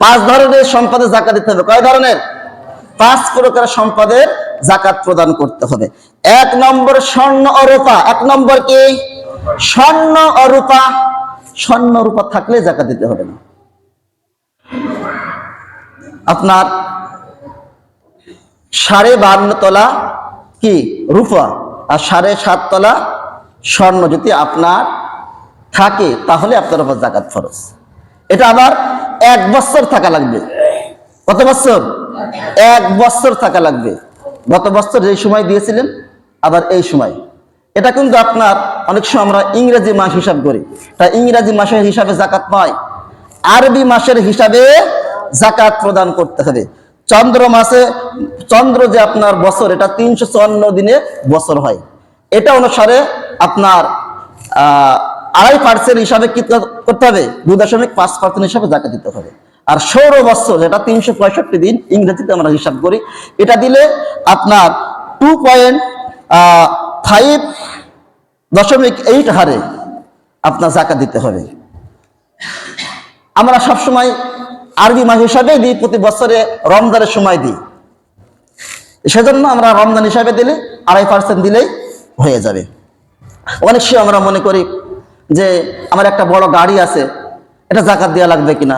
পাঁচ ধরনের সম্পদের জাকাত দিতে হবে। কয় ধরনের? পাঁচ প্রকার সম্পদের জাকাত প্রদান করতে হবে। এক নম্বর স্বর্ণ অরূপা। এক নম্বর কি? স্বর্ণ অরূপা। স্বর্ণ রূপা থাকলে জাকাত দিতে হবে না। আপনার সাড়ে বান্ন তলা কি? রূপা। আর সাড়ে সাত তলা স্বর্ণ যদি আপনার থাকে, তাহলে আপনার উপর জাকাত ফরজ। এটা আবার এক বছর থাকা লাগবে। কত বছর? এক বছর থাকা লাগবে। গত বছর যেই সময় দিয়েছিলেন আবার এই সময়। এটা কিন্তু আপনার অনেক সময় আমরা ইংরেজি মাস হিসাব করি। তা ইংরেজি মাসের হিসাবে জাকাত নয় আরবি মাসের হিসাবে জাকাত প্রদান করতে হবে। চন্দ্র মাসে চন্দ্র যে আপনার বছর এটা তিনশো চুয়ান্ন দিনে বছর হয়। এটা অনুসারে আপনার আহ, আড়াই পার্সেন্ট হিসাবে কি করতে হবে? দু দশমিক পাঁচ পার্সেন্ট হিসাবে জাকাত দিতে হবে। আর সৌর বৎসর যেটা তিনশো পঁয়ষট্টি দিন, ইংরেজিতে আমরা হিসাব করি, এটা দিলে আপনার টু পয়েন্ট ফাইভ দশমিক এইট হারে আপনার জাকাত দিতে হবে। আমরা সবসময় আরবি মাস হিসাবে দিই, প্রতি বছরে রমজানের সময় দিই। সেজন্য আমরা রমজান হিসাবে দিলে আড়াই পার্সেন্ট দিলেই হয়ে যাবে। অনেক সময় আমরা মনে করি যে আমার একটা বড় গাড়ি আছে, এটা জাকাত দেওয়া লাগবে কিনা?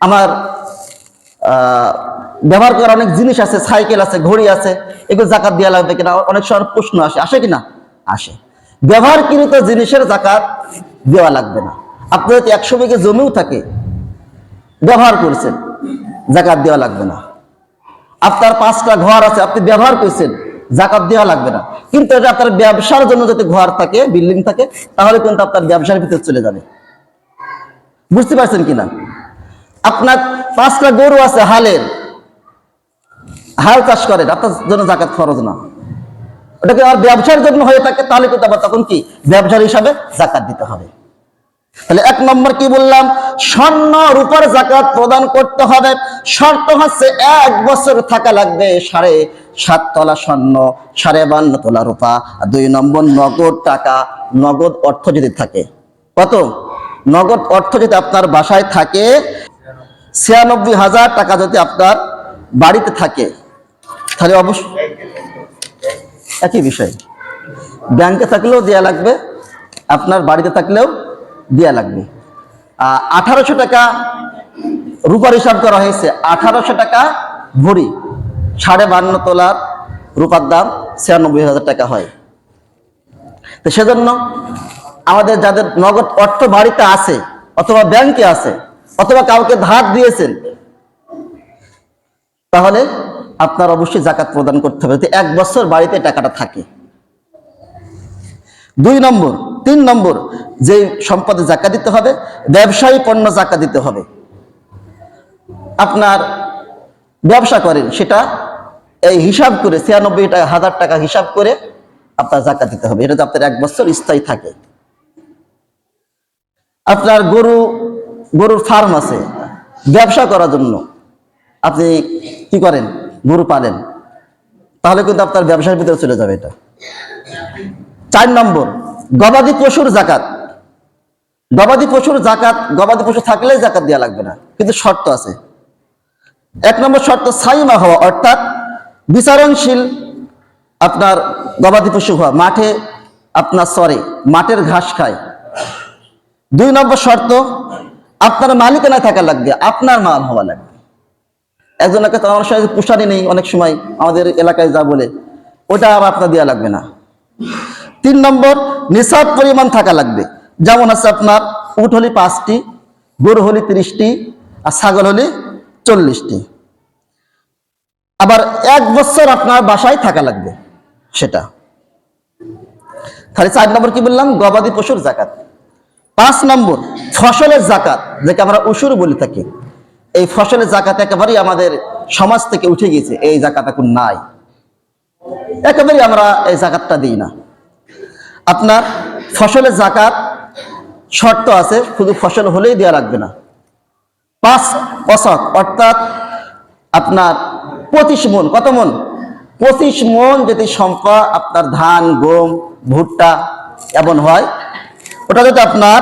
আমার ব্যবহার করার অনেক জিনিস আছে, সাইকেল আছে, ঘড়ি আছে, এগুলো জাকাত দেওয়া লাগবে কিনা? অনেক সময় প্রশ্ন আসে আসে কিনা? আসে। ব্যবহারকৃত জিনিসের জাকাত দেওয়া লাগবে না। আপনি যদি একশো বিঘে জমিও থাকে, ব্যবহার করছেন, জাকাত দেওয়া লাগবে না। আপনার পাঁচটা ঘর আছে, আপনি ব্যবহার করছেন জাকাত দেওয়া লাগবে না। কিন্তু এটা আপনার ব্যবসার জন্য যদি ঘর থাকে, বিল্ডিং থাকে, তাহলে কিন্তু আপনার ব্যবসার ভিতরে চলে যাবে। বুঝতে পারছেন কিনা? আপনার পাঁচটা গরু আছে হালের। হাল চাষ করেন, আপনার জন্য জাকাত খরচ না। ওটা কি আর ব্যবসার জন্য হয়ে থাকে, তাহলে কিন্তু আবার তখন কি? ব্যবসার হিসাবে জাকাত দিতে হবে। তাহলে এক নম্বর কি বললাম? স্বর্ণ রূপার জাকাত প্রদান করতে হবে। শর্ত হচ্ছে এক বছর থাকা লাগবে সাড়ে সাত তলা স্বর্ণ, সাড়ে বান্ন তোলা রূপা। দুই নম্বর, নগদ টাকা, নগদ অর্থ যদি থাকে, কত? নগদ অর্থ যদি আপনার বাসায় থাকে, ছিয়ানব্বই হাজার টাকা যদি আপনার বাড়িতে থাকে, তাহলে অবশ্য একই বিষয়। ব্যাংকে থাকলেও দেয়া লাগবে, আপনার বাড়িতে থাকলেও দেয়া লাগবে। আঠারোশো টাকা রূপার হিসাব করা হয়েছে। আঠারোশো টাকা ভরি, সাড়ে বান্ন তোলার রূপার দাম ছিয়ানব্বই হাজার টাকা হয়। তো সেজন্য আমাদের যাদের নগদ অর্থ বাড়িতে আছে, অথবা ব্যাংকে আছে, অথবা কাউকে ধার দিয়েছেন, তাহলে আপনার অবশ্যই জাকাত প্রদান করতে হবে। এক বছর বাড়িতে টাকাটা থাকে। দুই নম্বর, তিন নম্বর, যে সম্পদে জাকা দিতে হবে, ব্যবসায়ী পণ্য জাকা দিতে হবে। আপনার ব্যবসা করেন, সেটা এই হিসাব করে, ছিয়ানব্বই টাকা, হাজার টাকা হিসাব করে আপনার জাকা দিতে হবে। এটা তো আপনার এক বছর স্থায়ী থাকে। আপনার গরু, গরুর ফার্ম আছে, ব্যবসা করার জন্য। আপনি কি করেন? গরু পালেন। তাহলে কিন্তু আপনার ব্যবসার ভিতরে চলে যাবে এটা। চার নম্বর, গবাদি পশুর জাকাত। গবাদি পশুর জাকাত, গবাদি পশু থাকলেই জাকাত দেওয়া লাগবে না, কিন্তু শর্ত আছে। এক নম্বর শর্ত, সাইমা হওয়া, অর্থাৎ বিচারণশীল আপনার গবাদি পশু হওয়া, মাঠে আপনার সরে মাঠের ঘাস খায়। দুই নম্বর শর্ত, আপনার মালিকানা থাকা লাগবে, আপনার মাল হওয়া লাগবে। একজনের কাছে আমার পুষারি নেই, অনেক সময় আমাদের এলাকায় যা বলে, ওটা আবার আপনার দেওয়া লাগবে না। তিন নম্বর, নিসাব পরিমাণ থাকা লাগবে। যেমন আছে আপনার উট হলি পাঁচটি গরু হলি তিরিশটি, আর ছাগল হলি চল্লিশটি। আবার এক বছর আপনার বাসায় থাকা লাগবে সেটা। তাহলে চার নম্বর কি বললাম? গবাদি পশুর জাকাত। পাঁচ নম্বর, ফসলের জাকাত যেটা আমরা উসুর বলে থাকি। এই ফসলের জাকাত একেবারেই আমাদের সমাজ থেকে উঠে গিয়েছে, এই জাকাত এখন নাই। একেবারেই আমরা এই জাকাতটা দিই না। আপনার ফসলের জাকাত শর্ত আছে, শুধু ফসল হলেই দেওয়া লাগবে না। পাঁচ অশক অর্থাৎ আপনার পঁচিশ মন, কত মন? পঁচিশ মন যদি সম্পা আপনার ধান, গম, ভুট্টা এমন হয়, ওটা যদি আপনার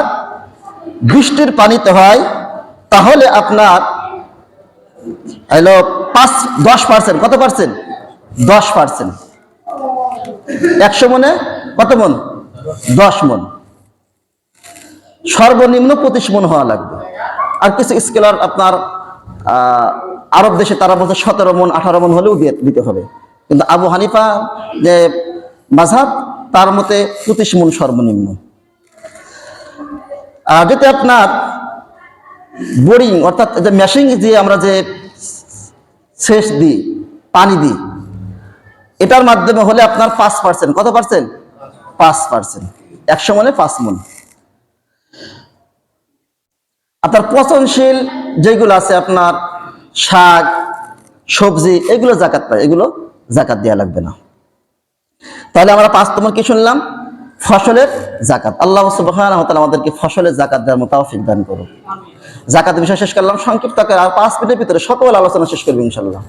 বৃষ্টির পানিতে হয়, তাহলে আপনার হলো পাঁচ, দশ পার্সেন্ট কত পার্সেন্ট দশ পার্সেন্ট একশো মনে কত মন? দশ মন। সর্বনিম্ন পঁচিশ মন হওয়া লাগবে। আর কিছু স্কেলার আপনার আরব দেশে তারা বলছে সতেরো মন, আঠারো মন হলেও দিতে হবে। কিন্তু আবু হানিফা যে মাঝাব তার মতে পঁচিশ মন সর্বনিম্ন। আর যদি আপনার বোরিং, অর্থাৎ যে মেশিন দিয়ে আমরা যে সেচ দিই, পানি দিই, এটার মাধ্যমে হলে আপনার পাঁচ পার্সেন্ট কত পার্সেন্ট পাঁচ পার্সেন্ট একশো মনে পাঁচ মন আপনার পচনশীল যেগুলো আছে, আপনার শাক, সবজি, এগুলো জাকাত পায়, এগুলো জাকাত দেওয়া লাগবে না। তাহলে আমরা পাঁচ নম্বর কি শুনলাম? ফসলের জাকাত। আল্লাহ তাআলা আমাদেরকে ফসলের জাকাত দেওয়ার মতো তৌফিক দান করুন জাকাত বিষয় শেষ করলাম। সংক্ষিপ্ত আর পাঁচ মিনিটের ভিতরে সকল আলোচনা শেষ করব ইনশাল্লাহ